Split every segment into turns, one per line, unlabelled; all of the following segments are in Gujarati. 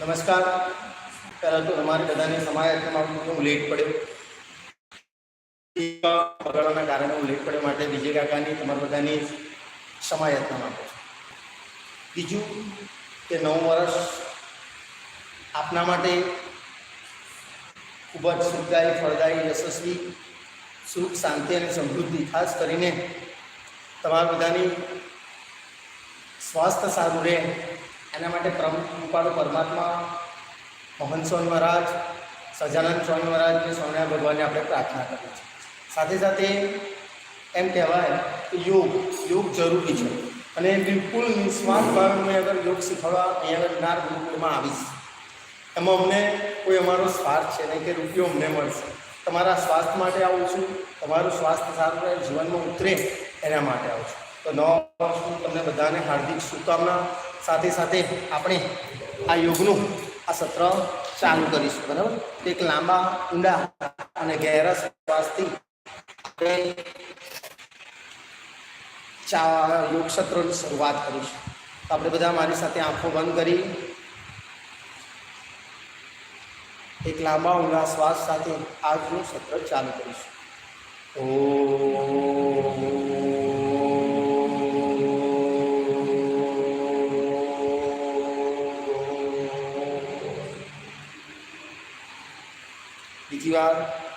નમસ્કાર. પહેલાં તો તમારે બધાને સમાયતમાં હું લેટ પડ્યો. બગાડવાના કારણે હું લેટ પડ્યો માટે વિજય કાકાની તમારા બધાની સમાયતના છું. બીજું કે નવ વર્ષ આપના માટે ખૂબ જ સુખદાયી ફળદાયી, યશસ્વી, સુખ, શાંતિ અને સમૃદ્ધિ, ખાસ કરીને તમારા બધાની સ્વાસ્થ્ય સારું રહે એના માટે પરમ કૃપાળુ પરમાત્મા, મોહન સ્વામી મહારાજ, સજાનંદ સ્વામી મહારાજ અને સ્વામિનારાયણ ભગવાનને આપણે પ્રાર્થના કરીએ છીએ. સાથે સાથે એમ કહેવાય કે યોગ યોગ જરૂરી છે. અને બિલકુલ નિસ્વાર્થ ભાવે મેં અગર યોગ શીખવા અહીંયા આગળ નાર ગુરુકુળમાં આવીશ એમાં અમને કોઈ અમારો સ્વાર્થ છે નહીં કે રૂપિયો અમને મળશે. તમારા સ્વાસ્થ્ય માટે આવું છું, તમારું સ્વાસ્થ્ય સારું રહે, જીવનમાં ઉતરે એના માટે આવું છું. તો નવા વર્ષનું તમને બધાને હાર્દિક શુભકામના. સાથે સાથે આપણે આ યોગનું આ સત્ર ચાલુ કરીશું, બરાબર? એક લાંબા, ઊંડા અને ગહેરા શ્વાસથી આપણે ચા યોગ સત્રની શરૂઆત કરીશું. તો આપણે બધા મારી સાથે આંખો બંધ કરી, એક લાંબા, ઊંડા શ્વાસ સાથે આજનું સત્ર ચાલુ કરીશું. બીજી વાર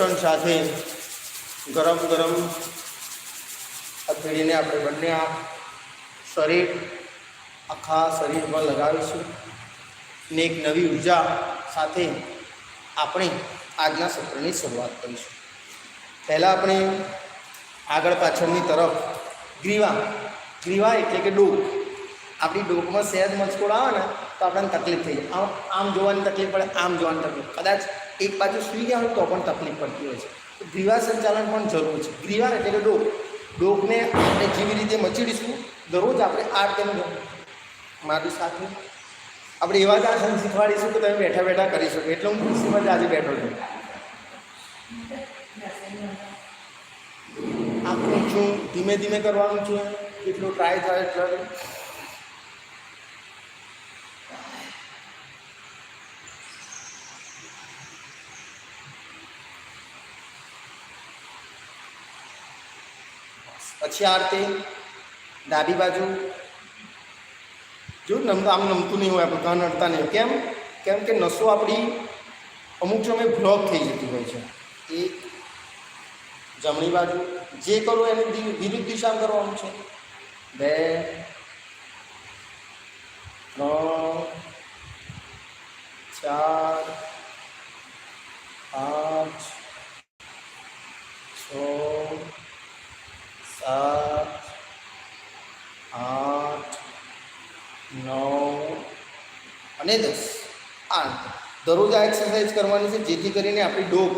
ઘર્ષણ સાથે ગરમ ગરમ અથડીને આપણે બંને આ શરીર, આખા શરીરમાં લગાવીશું ને એક નવી ઊર્જા સાથે આપણે આજના સત્રની શરૂઆત કરીશું. પહેલાં આપણે આગળ પાછળની તરફ ગ્રીવા ગ્રીવા એટલે કે ડોક. આપણી ડોકમાં સહેજ મચકોડ આવે ને તો આપણને તકલીફ થઈ જાય. આમ આમ જોવાની તકલીફ પડે, આમ જોવાની તકલીફ. કદાચ એક બાજુ સૂઈ ગયા હોય તો પણ તકલીફ પડતી હોય છે. ગ્રીવા સંચાલન પણ જરૂર છે. ગ્રીવા એટલે કે ડોક. ડોકને આપણે જેવી રીતે મચીડીશું, દરરોજ આપણે આઠ તેમ મારી સાથે. આપણે એવા જ આસન શીખવાડીશું કે તમે બેઠા બેઠા કરી શકો. એટલે હું ખુશીમાં જ આજે બેઠો છું. આપણું છું, ધીમે ધીમે કરવાનું છું. એટલું ટ્રાય થાય એટલો પછી આ રીતે ડાબી બાજુ. જો નમ, આમ નમતું નહીં હોય, આપણે કાન અડતા નહીં. કેમ? કેમ કે નસો આપણી અમુક સમય બ્લોક થઈ જતી હોય છે. એક જમણી બાજુ. જે કરો એને વિરુદ્ધ દિશા કરવાનું છે. બે, ત્રણ, ચાર, પાંચ, છ સાત આઠ, નવ અને દસ. આઠ. દરરોજ આ એક્સરસાઇઝ કરવાની છે, જેથી કરીને આપણી ડોક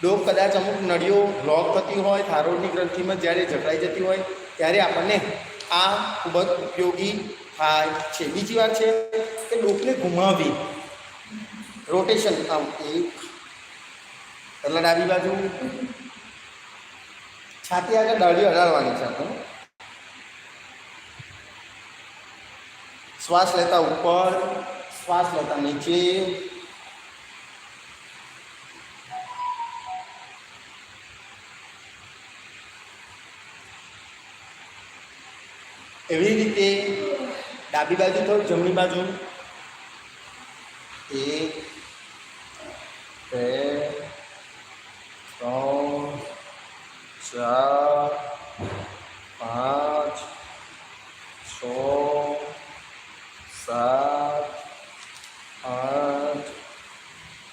ડોક કદાચ અમુક નળીઓ બ્લોક થતી હોય થારોડની ગ્રંથિમાં જ્યારે જકડાઈ જતી હોય, ત્યારે આપણને આ ખૂબ જ ઉપયોગી થાય છે. બીજી વાત છે કે ડોકને ઘુમાવી રોટેશન આમ એક એટલે ડાબી બાજુ છાતી આગળ ડાળી અડાડવાની છે આપણે. શ્વાસ લેતા ઉપર, શ્વાસ લેતા નીચે. એવી રીતે ડાબી બાજુ થોડું, જમણી બાજુ. એક, બે ત્રણ ચાર, પાંચ, છ, સાત, આઠ,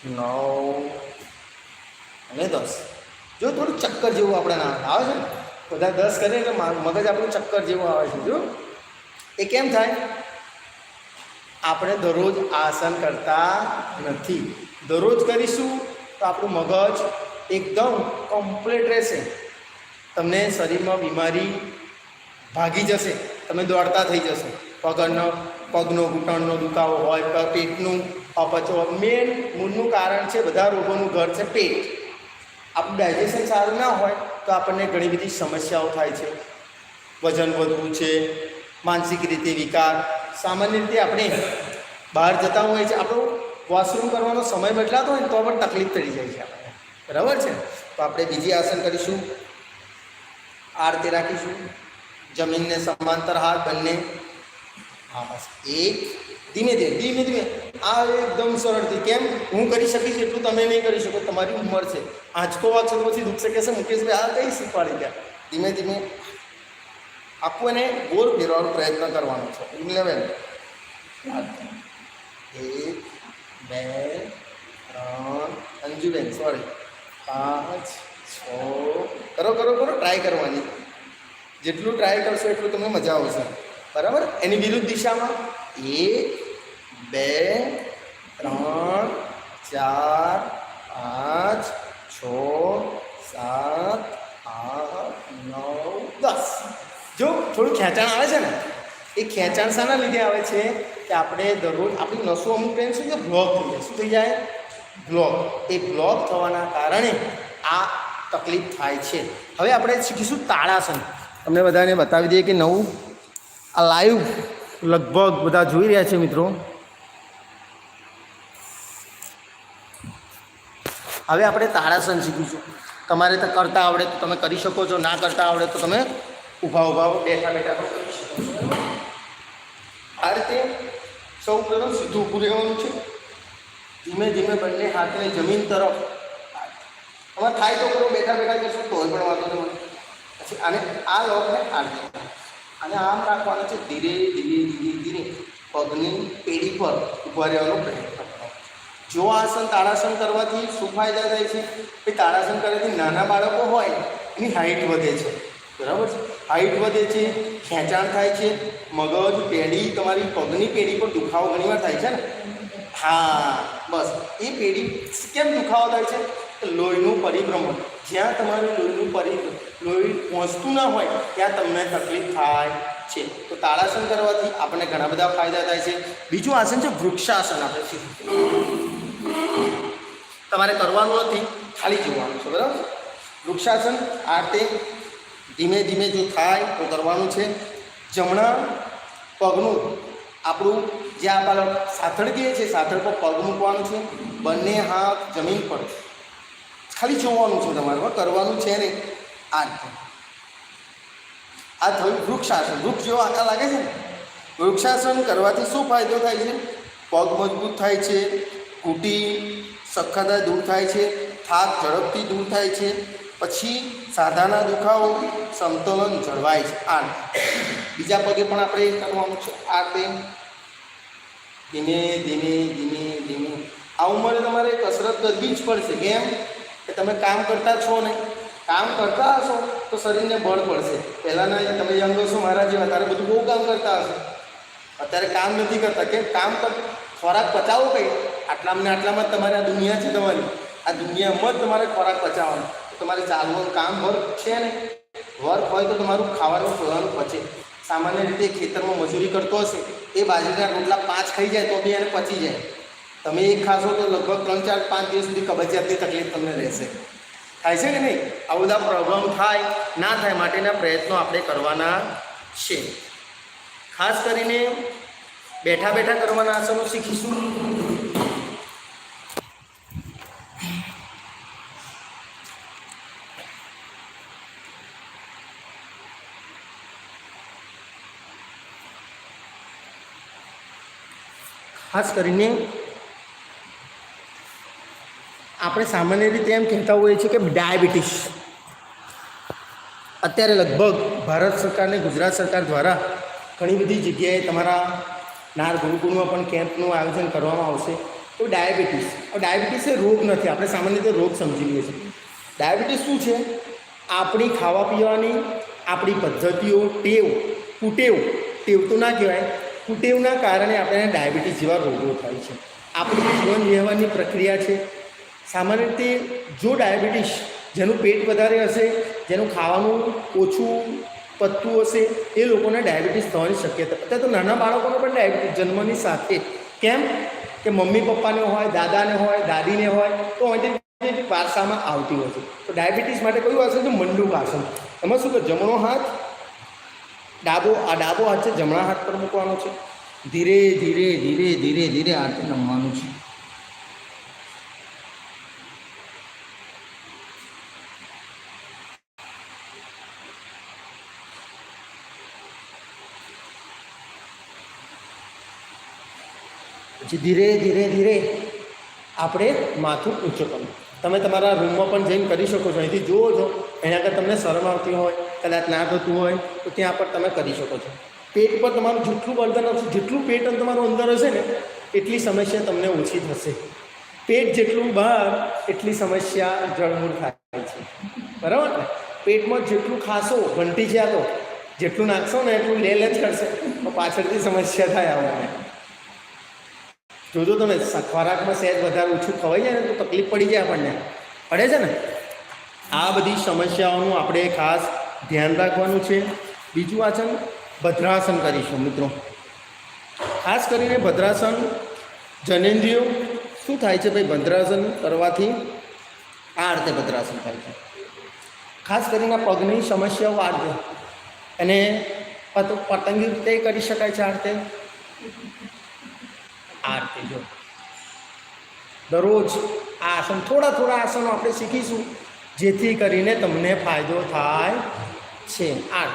નવ અને દસ. જો થોડું ચક્કર જેવું આપણે ના આવે છે ને, બધા દસ કરે એટલે મગજ આપણું ચક્કર જેવું આવે છે, જો. એ કેમ થાય? આપણે દરરોજ આસન કરતા નથી. દરરોજ કરીશું તો આપણું મગજ એકદમ કમ્પ્લીટ રહેશે. તમને શરીરમાં બીમારી ભાગી જશે, તમે દોડતા થઈ જશો. પગનો પગનો ઘૂંટણનો દુખાવો હોય પેટનું અપચો. મેન મૂળનું કારણ છે બધા રોગોનું ઘર છે પેટ. આપણું ડાયજેશન સારું ના હોય, તો આપણને ઘણી બધી સમસ્યાઓ થાય છે. વજન વધવું છે, માનસિક રીતે વિકાર. સામાન્ય રીતે આપણે બહાર જતા હોઈએ છે આપણો વોશરૂમ કરવાનો સમય બદલાતો હોય ને તો પણ તકલીફ પડી જાય છે આપણને. બરાબર છે? તો આપણે બીજી આસન કરીશું. આ રીતે રાખીશું. જમીનને સમાંતર હાથ બંને. હા, બસ. એક, ધીમે ધીમે ધીમે ધીમે. આ એકદમ સરળથી. કેમ? હું કરી શકીશ એટલું તમે નહીં કરી શકો, તમારી ઉંમર છે. આંચકો વાંચો તો પછી દુખશે. કહેશે મુકેશભાઈ, આ કઈ શીખવાડી ગયા? ધીમે ધીમે. આખું એને ગોળ ફેરવાનો પ્રયત્ન કરવાનો છે. ઇલેવન એક, બે, ત્રણ. અંજુબેન સોરી પાંચ કરો કરો કરો ટ્રાય કરવાની. જેટલું ટ્રાય કરશો એટલું તમને મજા આવશે. બરાબર? એની વિરુદ્ધ દિશામાં એક, બે, ત્રણ, ચાર, પાંચ, છ, સાત, આઠ, નવ, દસ. જો, થોડું ખેંચાણ આવે છે ને, એ ખેંચાણ શાના લીધે આવે છે કે આપણે દરરોજ આપણી નસો અમુક ટાઈમ શું કે બ્લોક થઈ જાય. શું થઈ જાય? બ્લોક એ બ્લોક થવાના કારણે આ તકલીફ થાય છે. હવે આપણે શીખીશું તાળાસન. તમને બધાને બતાવી દઈએ કે નવું, આ લાઈવ લગભગ બધા જોઈ રહ્યા છે મિત્રો. હવે આપણે તાળાસન શીખીશું. તમારે તો કરતા આવડે તો તમે કરી શકો છો, ના કરતા આવડે તો તમે ઊભા ઊભા બેઠા બેઠા કરી શકો આ રીતે સૌ પ્રથમ સીધું ઊભું રહેવાનું છે. ધીમે ધીમે બંને હાથને જમીન તરફ આમાં થાય તો કરો બેઠા બેઠા કરશો તોય પણ વાંધો નહીં. પછી આને આ લોકને આ અને આમ રાખવાનું છે ધીરે ધીરે ધીરે ધીરે. પગની પેઢી પર ઊભા રહેવાનો પ્રયત્ન કરો જો આસન તાળાસન કરવાથી શું ફાયદા થાય છે? કે તાળાસન કરવાથી નાના બાળકો હોય, એની હાઇટ વધે છે. બરાબર છે? હાઇટ વધે છે, ખેંચાણ થાય છે, મગજ, પેઢી, તમારી પગની પેઢી પર દુખાવો ઘણીવાર થાય છે ને? હા, બસ. એ પેઢી કેમ દુખાવો થાય છે? લોહીનું પરિભ્રમણ. જ્યાં તમારું લોહીનું પરિ, લોહી પહોંચતું ના હોય, ત્યાં તમને તકલીફ થાય છે. તો તાળાસન કરવાથી આપણને ઘણા બધા ફાયદા થાય છે. બીજું આસન છે વૃક્ષાસન આપણે છે તમારે કરવાનું નથી, ખાલી જોવાનું છે, બરાબર? વૃક્ષાસન આ રીતે ધીમે ધીમે જો થાય, તો કરવાનું છે. જમણા પગનું આપણું જે આપણે સાથળ કહીએ છીએ સાથળ પર પગ મૂકવાનું છે. બંને હાથ જમીન પર. ખાલી જોવાનું છે તમારે કરવાનું છે ને આ રીતે આ થયું વૃક્ષાસન. વૃક્ષ જેવો આકાર લાગે છે ને? વૃક્ષાસન કરવાથી શું ફાયદો થાય છે? પગ મજબૂત થાય છે ઘૂંટી સખતા દૂર થાય છે, થાક ઝડપથી દૂર થાય છે, પછી સાધાના દુખાવો સમતોલન જળવાય છે. આ બીજા પગે પણ આપણે કરવાનું છે. આ તે ધીમે ધીમે ધીમે ધીમે. આ ઉંમરે તમારે કસરત કરવી જ પડશે. કેમ? કે તમે કામ કરતા છો ને? કામ કરતા હશો તો શરીરને બળ પડશે પહેલાંના તમે યંગ હશો મારા જેવા તારે બધું બહુ કામ કરતા હશો. અત્યારે કામ નથી કરતા. કેમ? કામ કર ખોરાક પચાવો કંઈ? આટલામાં આટલામાં તમારે આ દુનિયા છે તમારી. આ દુનિયામાં જ તમારે ખોરાક પચાવવાનો. તમારે ચાલવાનું કામ વર્ક છે ને? વર્ક હોય તો તમારું ખાવાનું પીવાનું પચે. સામાન્ય રીતે ખેતરમાં મજૂરી કરતો હશે, એ બાજરીના રોટલા પાંચ ખાઈ જાય તો બી એને પચી જાય. તમે એક ખાશો તો લગભગ ત્રણ, ચાર, પાંચ દિવસ સુધી કબજિયાતની તકલીફ તમને રહેશે. થાય છે કે નહીં? આ બધા પ્રોબ્લેમ થાય, ના થાય માટેના પ્રયત્નો આપણે કરવાના છે. ખાસ કરીને બેઠા બેઠા કરવાના આસનો શીખીશું. ખાસ કરીને આપણે સામાન્ય રીતે એમ કહેતા હોઈએ છીએ કે ડાયાબિટીસ. અત્યારે લગભગ ભારત સરકારને ગુજરાત સરકાર દ્વારા ઘણી બધી જગ્યાએ તમારા નાર ગુરુકુળમાં પણ કેમ્પનું આયોજન કરવામાં આવશે. તો ડાયાબિટીસ ડાયાબિટીસ એ રોગ નથી, આપણે સામાન્ય રીતે રોગ સમજી લઈએ છીએ. ડાયાબિટીસ શું છે? આપણી ખાવા પીવાની આપણી પદ્ધતિઓ ટેવ, કુટેવ, ટેવ તો ના કહેવાય, કુટેવના કારણે આપણને ડાયાબિટીસ જેવા રોગો થાય છે. આપણી જીવન વ્યવહારની પ્રક્રિયા છે સામાન્ય રીતે જો ડાયાબિટીસ જેનું પેટ વધારે હશે, જેનું ખાવાનું ઓછું પત્તું હશે, એ લોકોને ડાયાબિટીસ થવાની શક્યતા. અત્યારે તો નાના બાળકોને પણ ડાયાબિટીસ જન્મની સાથે. કેમ? કે મમ્મી પપ્પાને હોય, દાદાને હોય, દાદીને હોય, તો અહીંથી વારસામાં આવતી હોય છે. તો ડાયાબિટીસ માટે કયું આસન છે? મંડુક આસન એમાં શું કે જમણો હાથ, ડાબો, આ ડાબો હાથ છે, જમણા હાથ પર મૂકવાનો છે. ધીરે ધીરે ધીરે ધીરે ધીરે રીતે નમવાનું છે. ધીરે ધીરે ધીરે આપણે માથું ઊંચું કરવું. તમે તમારા રૂમમાં પણ જઈને કરી શકો છો. અહીંથી જુઓ છો, એના આગળ તમને શરમ આવતી હોય, કદાચ ના થતું હોય, તો ત્યાં પર તમે કરી શકો છો. પેટ પર તમારું જેટલું બળતણ હશે, જેટલું પેટ તમારું અંદર હશે ને, એટલી સમસ્યા તમને ઓછી થશે. પેટ જેટલું બહાર, એટલી સમસ્યા જળમૂળ થાય છે. બરાબર ને? પેટમાં જેટલું ખાશો, ઘંટી જ્યાં તો, જેટલું નાખશો ને, એટલું લે લે જ કરશે. પાછળથી સમસ્યા થાય આવવાને જોજો તમે ખોરાકમાં સહેજ વધારે ઓછું ખવાઈ જાય ને તો તકલીફ પડી જાય આપણને. પડે છે ને? આ બધી સમસ્યાઓનું આપણે ખાસ ધ્યાન રાખવાનું છે. બીજું આસન ભદ્રાસન કરીશું મિત્રો. ખાસ કરીને ભદ્રાસન, જનેન્દ્રિયો, શું થાય છે ભાઈ ભદ્રાસન કરવાથી? આ રીતે ભદ્રાસન થાય છે. ખાસ કરીને પગની સમસ્યાઓ આ અને પત- પતંગી રીતે કરી શકાય છે આ રીતે. આ રીતે જો. દરરોજ આ આસન, થોડા થોડા આસનો આપણે શીખીશું, જેથી કરીને તમને ફાયદો થાય છે. આ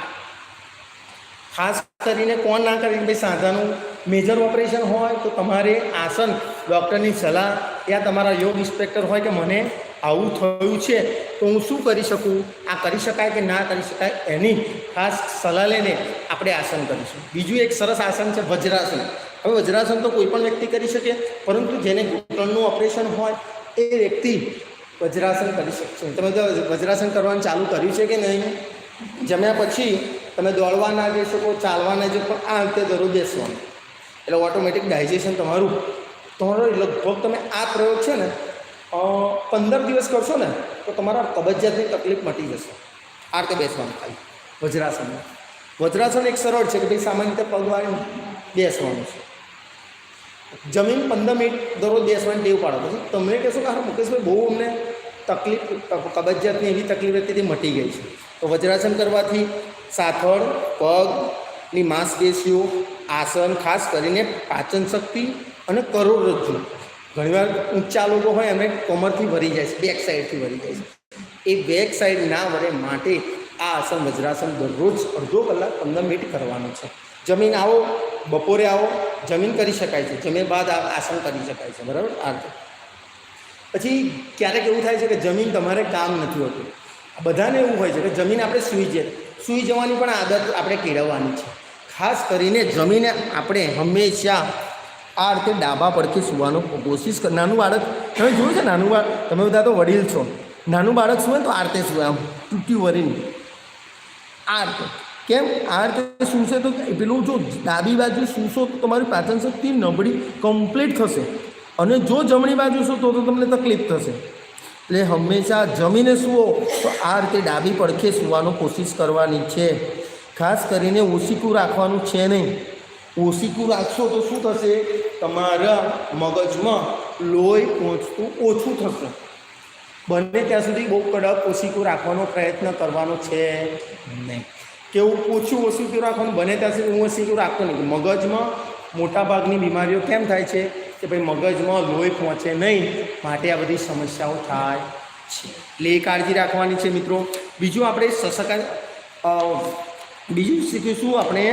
ખાસ કરીને કોણ ના કરી? ભાઈ, સાંધાનું મેજર ઓપરેશન હોય તો તમારે આસન ડૉક્ટરની સલાહ યા તમારા યોગ ઇન્સ્પેક્ટર હોય કે મને આવું થયું છે, તો હું શું કરી શકું? આ કરી શકાય કે ના કરી શકાય? એની ખાસ સલાહ લઈને આપણે આસન કરીશું. બીજું એક સરસ આસન છે, વજ્રાસન. હવે વજ્રાસન તો કોઈ પણ વ્યક્તિ કરી શકે, પરંતુ જેને ઘૂંટણનું ઓપરેશન હોય, એ વ્યક્તિ વજ્રાસન કરી શકશે. તમે તો વજ્રાસન કરવાનું ચાલુ કર્યું છે કે નહીં? જમ્યા પછી તમે દોડવા ના જઈ શકો, ચાલવા ના જઈ પણ આ રીતે દરરોજ બેસવાનું. એટલે ઓટોમેટિક ડાયજેશન તમારું. તમારો લગભગ તમે આ પ્રયોગ છે ને પંદર દિવસ કરશો ને, તો તમારા કબજિયાતની તકલીફ મટી જશે. આ રીતે બેસવાનું ખાલી, વજ્રાસનમાં. વજ્રાસન એક સરળ છે કે ભાઈ સામાન્ય રીતે પગ બેસવાનું છે. જમીન પંદર મિનિટ દરરોજ બેસવાની ટેવ પાડો. પછી તમને કહેશો કે હા, મુકેશભાઈ, બહુ અમને તકલીફ, કબજિયાતની એવી તકલીફ હતી તે મટી ગઈ છે. તો વજ્રાસન કરવાથી સાથળ પગની માંસપેશીઓ, આસન, ખાસ કરીને પાચન શક્તિ અને કરોડરજ્જુ ઘણીવાર ઊંચા લોકો હોય, એમને કમરથી ભરી જાય છે, બેક સાઈડથી ભરી જાય છે. એ બેક સાઈડ ના વળે માટે આ આસન વજ્રાસન દરરોજ અડધો કલાક, પંદર મિનિટ કરવાનું છે. જમીન આવો બપોરે આવો, જમીન કરી શકાય છે, જમીન બાદ આસન કરી શકાય છે, બરાબર? આ રીતે. પછી ક્યારેક એવું થાય છે કે જમીન તમારે કામ નથી હોતું. બધાને એવું હોય છે કે જમીન આપણે સૂઈ જઈએ. સૂઈ જવાની પણ આદત આપણે કેળવવાની છે. ખાસ કરીને જમીને આપણે હંમેશા આ રીતે ડાબા પડખે સૂવાનો કોશિશ કર નાનું બાળક, તમે જોયું છે નાનું બાળક? તમે બધા તો વડીલ છો. નાનું બાળક સૂવે તો આ રીતે સૂવે આમ, તૂટી વરીને આ રીતે. કેમ? આ રીતે સૂશે તો પેલું જો ડાબી બાજુ સૂશો તો તમારી પાચન શક્તિ નબળી કમ્પ્લીટ થશે. અને જો જમણી બાજુ શું તો તો તમને તકલીફ થશે. એટલે હંમેશા જમીને સૂવો. તો આ રીતે ડાબી પડખે સૂવાનો કોશિશ કરવાની છે. ખાસ કરીને ઓશીકું રાખવાનું છે નહીં. ઓશીકું રાખશો તો શું થશે? તમારા મગજમાં લોહી પહોંચતું ઓછું થશે. બને ત્યાં સુધી બહુ કડક ઓશીકું રાખવાનો પ્રયત્ન કરવાનો છે નહીં. કેવું ઓછું ઓશીકું રાખવાનું બને ત્યાં સુધી હું ઓશીકું રાખતો નહીં. મગજમાં મોટાભાગની બીમારીઓ કેમ થાય છે? કે ભાઈ મગજમાં લોહી પહોંચે નહીં. માટે આ બધી સમસ્યાઓ થાય છે. એટલે એ કાળજી રાખવાની છે મિત્રો. બીજું આપણે સશક બીજું શીખીશું આપણે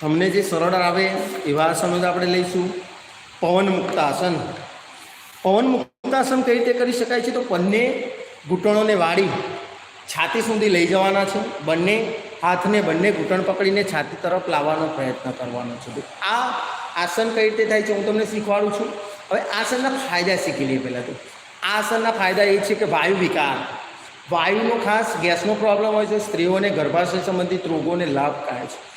તમને જે સરળ આવે એવા આસનો આપણે લઈશું. પવન મુક્તાસન પવન મુક્તાસન કઈ રીતે કરી શકાય છે? તો બંને ઘૂંટણોને વાળી છાતી સુધી લઈ જવાના છે. બંને હાથને બંને ઘૂંટણ પકડીને છાતી તરફ લાવવાનો પ્રયત્ન કરવાનો છે. આ આસન કઈ રીતે થાય છે હું તમને શીખવાડું છું. હવે આસનના ફાયદા શીખી લઈએ પહેલાં તો. આસનના ફાયદા એ છે કે વાયુ વિકાર. વાયુનો ખાસ ગેસનો પ્રોબ્લેમ હોય છે, સ્ત્રીઓને ગર્ભાશય સંબંધિત રોગોને લાભ થાય છે.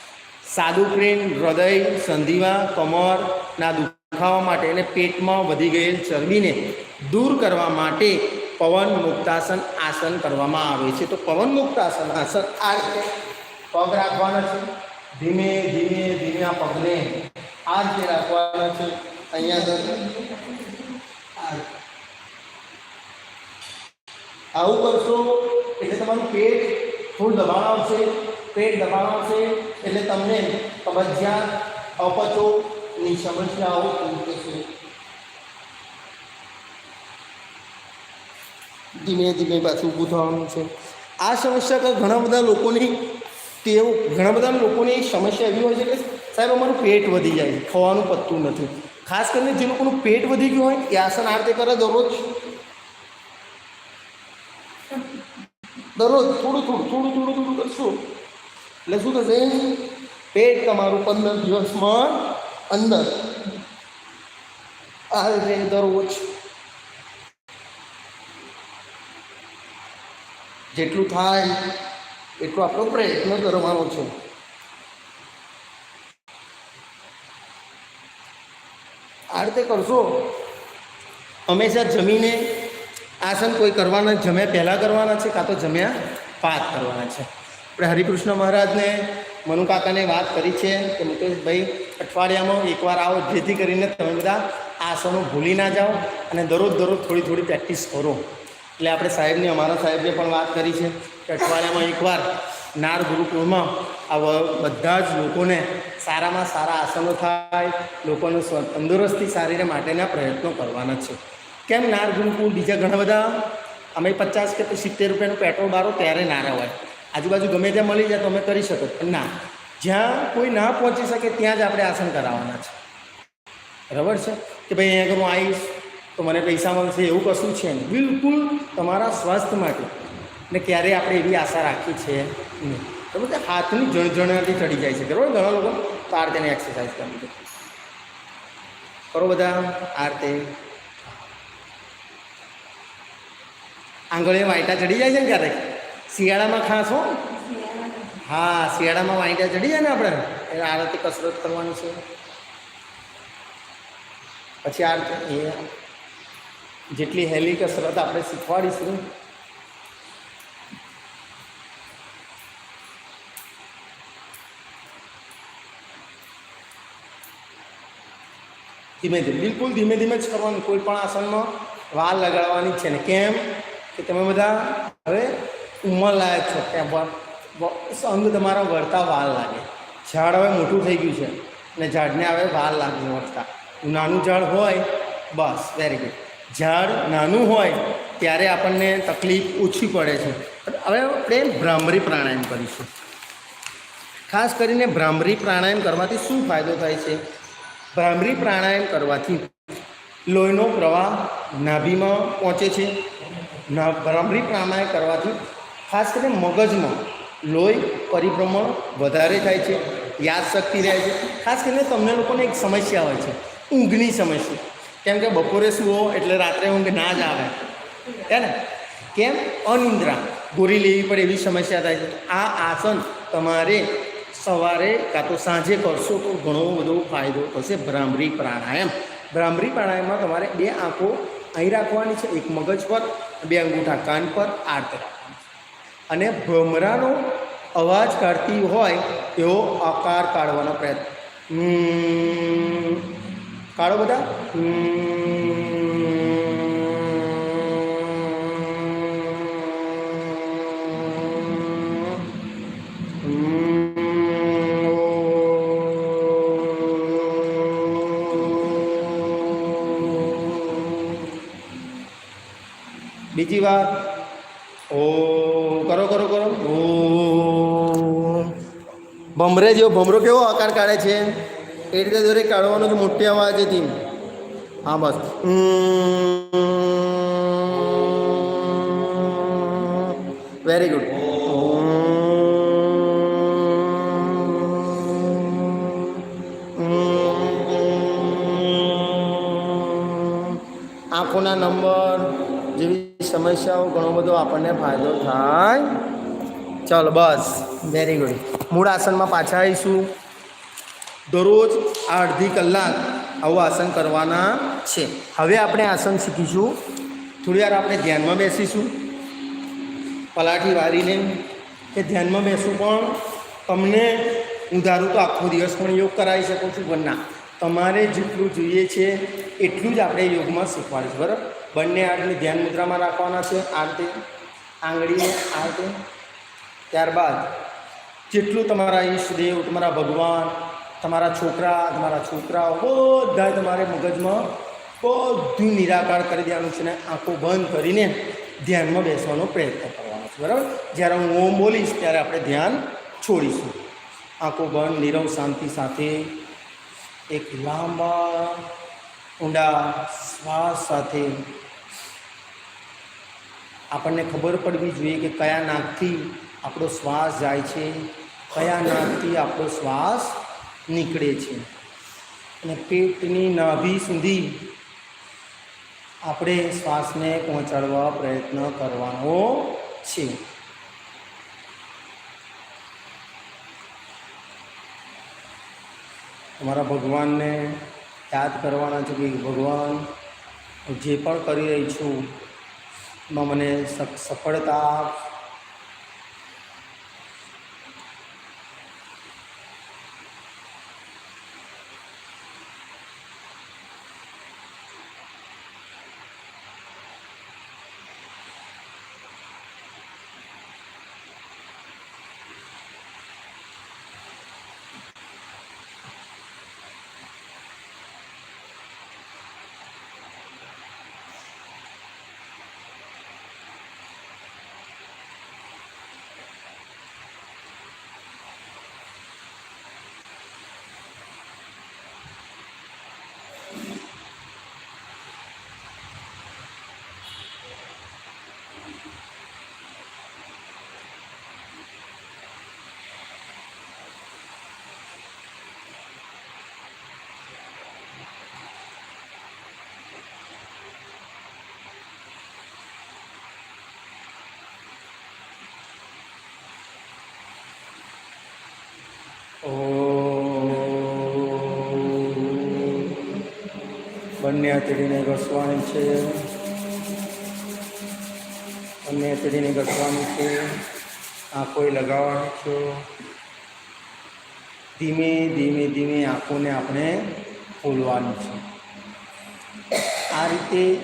સાદુપ્રેમ હૃદય સંધિવા કમરના દુખાવા માટે અને પેટમાં વધી ગયેલ ચરબીને દૂર કરવા માટે પવન મુક્તાસન આસન કરવામાં આવે છે. તો પવન મુક્તાસન આસન આ રીતે પગ રાખવાના છે. ધીમે ધીમે ધીમે આ પગને આ રીતે રાખવાના છે. અહીંયા આવું કરશો એટલે તમારું પેટ થોડું દબાણ આવશે. પેટ દબાણ આવશે એટલે તમને કબજિયાત અપચોની સમસ્યાઓ દૂર થશે. ધીમે ધીમે પાછું ઊભું થવાનું છે. આ સમસ્યા તો ઘણા બધા લોકોની, તેઓ, ઘણા બધા લોકોની સમસ્યા એવી હોય છે કે સાહેબ અમારું પેટ વધી જાય, ખવાનું પતતું નથી. ખાસ કરીને જે લોકોનું પેટ વધી ગયું હોય, એ આસન આ રીતે કરે દરરોજ. દરરોજ થોડું થોડું થોડું થોડું થોડું કરશું. એટલે શું થશે? પેટ તમારું પંદર દિવસમાં અંદર. આ રીતે દરરોજ. જેટલું થાય, એટલું આપણો પ્રયત્ન કરવાનો છે. આ રીતે કરશો, હંમેશા જમીને આસન કોઈ કરવાના, જમ્યા પહેલાં કરવાના છે, કાં તો જમ્યા બાદ કરવાના છે. આપણે હરિકૃષ્ણ મહારાજને મનુકાકાને વાત કરી છે કે મુકેશભાઈ, અઠવાડિયામાં એકવાર આવો, જેથી કરીને તમે બધા આસનો ભૂલી ના જાઓ અને દરરોજ દરરોજ થોડી થોડી પ્રેક્ટિસ કરો. એટલે આપણે સાહેબને, અમારા સાહેબને પણ વાત કરી છે કે અઠવાડિયામાં એકવાર નાર ગુરુકુળમાં આ બધા જ લોકોને સારામાં સારા આસનો થાય, લોકોને તંદુરસ્તી સારી રહે માટેના પ્રયત્નો કરવાના છે. કેમ નાર ગુરુકુળ બીજા ઘણા બધા? અમે પચાસ કે સિત્તેર રૂપિયાનું પેટ્રોલ બારો ત્યારે નારા હોય. આજુબાજુ ગમે ત્યાં મળી જાય તો અમે કરી શકો પણ ના. જ્યાં કોઈ ના પહોંચી શકે, ત્યાં જ આપણે આસન કરાવવાના છે. બરાબર છે? કે ભાઈ અહીંયા આગળ હું આવીશ તો મને પૈસા મળશે એવું કશું છે નહીં. બિલકુલ તમારા સ્વાસ્થ્ય માટે. ને ક્યારેય આપણે એવી આશા રાખી છે નહીં. બરાબર છે? હાથની જણજણાટી ચડી જાય છે. બરાબર? ઘણા લોકો તો આ રીતે એક્સરસાઇઝ કરવી છે કરો બધા આ રીતે. આંગળીએ વાંટા ચડી જાય છે ને ક્યારેક? શિયાળામાં ખાસ હો. હા, શિયાળામાં વાંટા ચડી જાય ને આપણે. એટલે આ રીતે કસરત કરવાની છે. પછી આ રીતે, એ જેટલી હેલી કસરત આપણે શીખવાડીશું. ધીમે ધીમે, બિલકુલ ધીમે ધીમે જ કરવાનું, કોઈ પણ આસનમાં વાલ લગાડવાની છે ને. કેમ? કે તમે બધા હવે ઉંમર લાયક છો. ત્યાં અંગ તમારા વળતા વાલ લાગે. ઝાડ હવે મોટું થઈ ગયું છે અને ઝાડને હવે વાલ લાગે વળતા. નાનું ઝાડ હોય, બસ વેરી ગુડ ઝાડ નાનું હોય ત્યારે આપણને તકલીફ ઓછી પડે છે. હવે આપણે ભ્રામરી પ્રાણાયામ કરીશું. ખાસ કરીને ભ્રામરી પ્રાણાયામ કરવાથી શું ફાયદો થાય છે? ભ્રામરી પ્રાણાયામ કરવાથી લોહીનો પ્રવાહ નાભીમાં પહોંચે છે. ભ્રામરી પ્રાણાયામ કરવાથી ખાસ કરીને મગજમાં લોહી પરિભ્રમણ વધારે થાય છે, યાદશક્તિ રહે છે. ખાસ કરીને તમને લોકોને એક સમસ્યા હોય છે, ઊંઘની સમસ્યા. કેમ કે બપોરે સૂવો એટલે રાત્રે ઊંઘ ના જ આવે. હે ને? કેમ? અનિંદ્રા. ગોરી લેવી પડે એવી સમસ્યા થાય છે. આ આસન તમારે સવારે કાં તો સાંજે કરશો તો ઘણો બધો ફાયદો થશે ભ્રામરી પ્રાણાયામ. ભ્રામરી પ્રાણાયામમાં તમારે બે આંખો અહીં રાખવાની છે. એક મગજ પર, બે અંગૂઠા કાન પર આ રાખવાની છે. અને ભમરાનો અવાજ કાઢતી હોય એવો આકાર કાઢવાનો પ્રયત્ન. હમ. કાઢો બધા બીજી વાર ઓ કરો કરો કરો ઓ ભમરે જેવો ભમરો કેવો આકાર કાઢે છે એ રીતે દરેક કાઢવાનો છે મોટી અવાજેથી હા બસ. વેરી ગુડ આંખોના નંબર જેવી સમસ્યાઓ ઘણો બધો આપણને ફાયદો થાય. ચાલો બસ. વેરી ગુડ મૂળ આસનમાં પાછા આવીશું. દરરોજ આ અડધી કલાક આવું આસન કરવાના છે. હવે આપણે આસન શીખીશું. થોડી વાર આપણે ધ્યાનમાં બેસીશું. પલાઠી વારીને કે ધ્યાનમાં બેસું પણ તમને હું ધારું તો આખો દિવસ પણ યોગ કરાવી શકું છું, પણ ના. તમારે જેટલું જોઈએ છે એટલું જ આપણે યોગમાં શીખવાડીશું બરાબર? બંને હાથને ધ્યાન મુદ્રામાં રાખવાના છે આ રીતે આંગળીને આ રીતે ત્યારબાદ જેટલું તમારા ઈષ્ટદેવ, તમારા ભગવાન તમારા છોકરા, તમારા છોકરાઓ બધા તમારે મગજમાં બધું નિરાકાર કરી દેવાનું છે ને આંખો બંધ કરીને ધ્યાનમાં બેસવાનો પ્રયત્ન કરવાનો છે, બરાબર? જ્યારે હું ઓમ બોલીશ ત્યારે આપણે ધ્યાન છોડીશું. આંખો બંધ, નીરવ શાંતિ સાથે, એક લાંબા ઊંડા શ્વાસ સાથે આપણને ખબર પડવી જોઈએ કે કયા નાકથી આપણો શ્વાસ જાય છે, કયા નાકથી આપણો શ્વાસ નીકળે છે અને પેટની નાભી સુધી આપણે શ્વાસને પહોંચાડવા પ્રયત્ન કરવાનો છે તમારા ભગવાનને યાદ કરવાના છે કે ભગવાન જે પણ કરી રહી છું, એમાં મને સફળતા. બંને હથેળીને ઘસવાની છે. બંને હથેળીને ઘસવાની છે. આંખોએ લગાવવાની છે. ધીમે ધીમે ધીમે આંખોને આપણે ખોલવાની છે. આ રીતે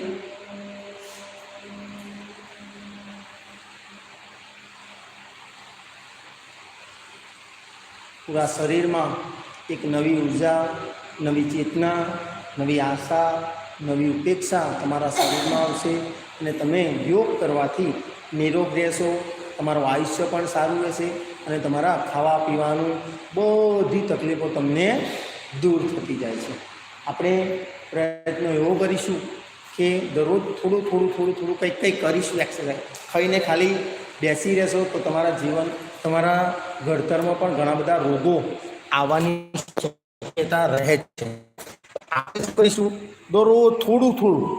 પૂરા શરીરમાં એક નવી ઊર્જા, નવી ચેતના નવી આશા, નવી ઉપેક્ષા તમારા શરીરમાં આવશે અને તમે યોગ કરવાથી નિરોગ રહેશો, તમારું આયુષ્ય પણ સારું રહેશે અને તમારા ખાવા પીવાનું બધી તકલીફો તમને દૂર થતી જાય છે. આપણે પ્રયત્ન એવો કરીશું કે દરરોજ થોડું થોડું થોડું થોડું કંઈક કંઈક કરીશું એક્સરસાઇઝ ખાઈને ખાલી બેસી રહેશો તો તમારા જીવન, તમારા ઘડતરમાં પણ ઘણા બધા રોગો આવવાની શક્યતા રહે છે. આપણે કરીશું? દરરોજ થોડું થોડું.